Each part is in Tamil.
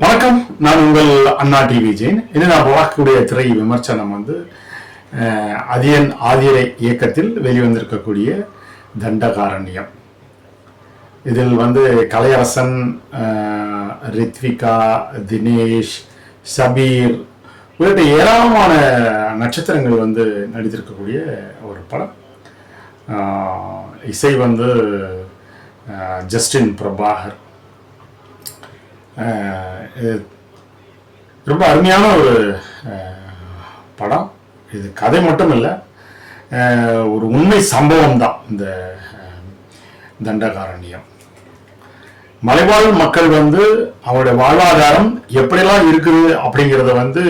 வணக்கம். நான் உங்கள் அண்ணா டி விஜயன் இனி நான் பார்க்கக்கூடிய திரை விமர்சனம் வந்து அதியன் ஆதிரை இயக்கத்தில் வெளிவந்திருக்கக்கூடிய தண்டகாரண்யம். இதில் வந்து கலையரசன் ரித்விகா தினேஷ் சபீர் உள்ளிட்ட ஏராளமான நட்சத்திரங்கள் வந்து நடித்திருக்கக்கூடிய ஒரு படம். இசை வந்து ஜஸ்டின் பிரபாகர். ரொம்ப அருமையான ஒரு படம். இது கதை மட்டும் இல்லை ஒரு உண்மை சம்பவம் தான் இந்த தண்டகாரண்யம். மலைவாழ் மக்கள் வந்து அவருடைய வாழ்வாதாரம் எப்படியெல்லாம் இருக்குது அப்படிங்கிறத வந்து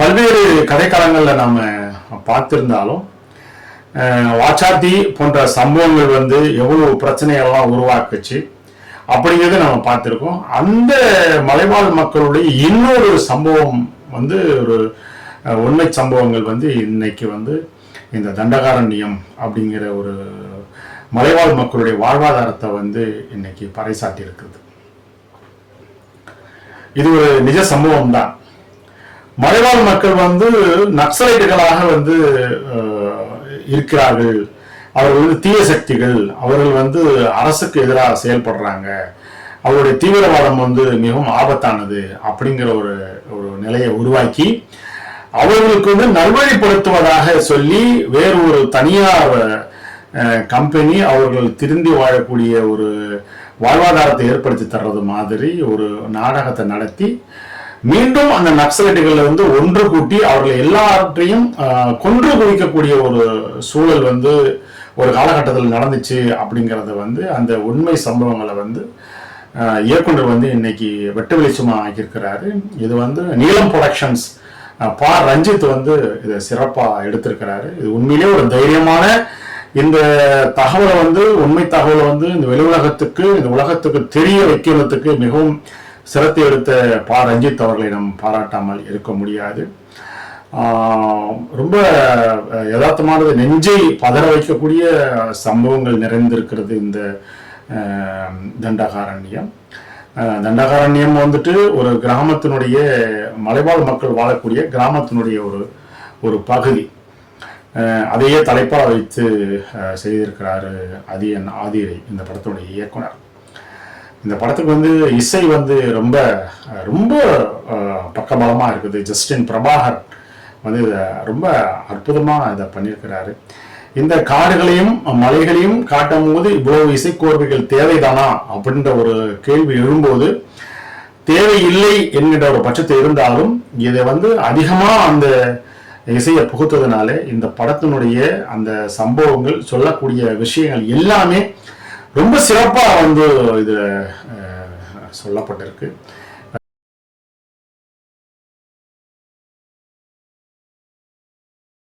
பல்வேறு கதைக்காலங்களில் நாம் பார்த்துருந்தாலும் வாச்சாத்தி போன்ற சம்பவங்கள் வந்து எவ்வளவு பிரச்சனையெல்லாம் உருவாக்குச்சு. அப்படிங்கிறத நம்ம பார்த்துருக்கோம். அந்த மலைவாழ் மக்களுடைய இன்னொரு சம்பவம் வந்து ஒரு உண்மை சம்பவங்கள் வந்து இன்னைக்கு வந்து இந்த தண்டகாரண்யம் அப்படிங்கிற ஒரு மலைவாழ் மக்களுடைய வாழ்வாதாரத்தை வந்து இன்னைக்கு பறைசாட்டி இருக்குது இது ஒரு நிஜ சம்பவம் தான் மலைவாழ் மக்கள் வந்து நக்சலைட்டுகளாக வந்து இருக்கிறார்கள். அவர்கள் வந்து தீய சக்திகள் அவர்கள் வந்து அரசுக்கு எதிராக செயல்படுறாங்க. அவருடைய தீவிரவாதம் வந்து மிகவும் ஆபத்தானது அப்படிங்கிற ஒரு ஒரு நிலையை உருவாக்கி அவர்களுக்கு வந்து நல்வழிப்படுத்துவதாக சொல்லி வேறு ஒரு தனியார் கம்பெனி அவர்கள் திருந்தி வாழக்கூடிய ஒரு வாழ்வாதாரத்தை ஏற்படுத்தி தர்றது மாதிரி ஒரு நாடகத்தை நடத்தி மீண்டும் அந்த நக்சலைட்டுகளை வந்து ஒன்று கூட்டி அவர்களை எல்லாவற்றையும் கொன்று குவிக்கக்கூடிய ஒரு சூழல் வந்து ஒரு காலகட்டத்தில் நடந்துச்சு அப்படிங்கிறத வந்து அந்த உண்மை சம்பவங்களை வந்து இயக்குனர் வந்து இன்னைக்கு வெட்டு வெளிச்சமாக ஆக்கியிருக்கிறாரு. இது வந்து நீலம் ப்ரொடக்ஷன்ஸ் பா ரஞ்சித் வந்து இதை சிறப்பாக எடுத்திருக்கிறாரு. இது உண்மையிலேயே ஒரு தைரியமான இந்த தகவலை வந்து உண்மை தகவலை வந்து இந்த வெளி உலகத்துக்கு இந்த உலகத்துக்கு தெரிய வைக்கிறதுக்கு மிகவும் சிரத்தை எடுத்த பா ரஞ்சித் அவர்களை நம் பாராட்டாமல் இருக்க முடியாது. ரொம்ப யதார்த்தமானது. நெஞ்சை பதற வைக்கக்கூடிய சம்பவங்கள் நிறைந்திருக்கிறது இந்த தண்டகாரண்யம். தண்டகாரண்யம் வந்துட்டு ஒரு கிராமத்தினுடைய மலைவாழ் மக்கள் வாழக்கூடிய கிராமத்தினுடைய ஒரு ஒரு பகுதி. அதையே தலைப்பாக வைத்து செய்திருக்கிறாரு அதியன் ஆதிரை இந்த படத்துடைய இயக்குனர். இந்த படத்துக்கு வந்து இசை வந்து ரொம்ப ரொம்ப பக்கபலமாக இருக்குது. ஜஸ்டின் பிரபாகர் வந்து இதை ரொம்ப அற்புதமாக இதை பண்ணியிருக்கிறாரு இந்த காடுகளையும் மலைகளையும் காட்டும் போது இவ்வளவு இசைக்கோர்வைகள் தேவைதானா அப்படின்ற ஒரு கேள்வி எழும்போது தேவையில்லை என்கின்ற ஒரு பட்சத்தை இருந்தாலும் இதை வந்து அதிகமாக அந்த இசையை புகுத்ததுனால இந்த படத்தினுடைய அந்த சம்பவங்கள் சொல்லக்கூடிய விஷயங்கள் எல்லாமே ரொம்ப சிறப்பாக வந்து இது சொல்லப்பட்டிருக்கு.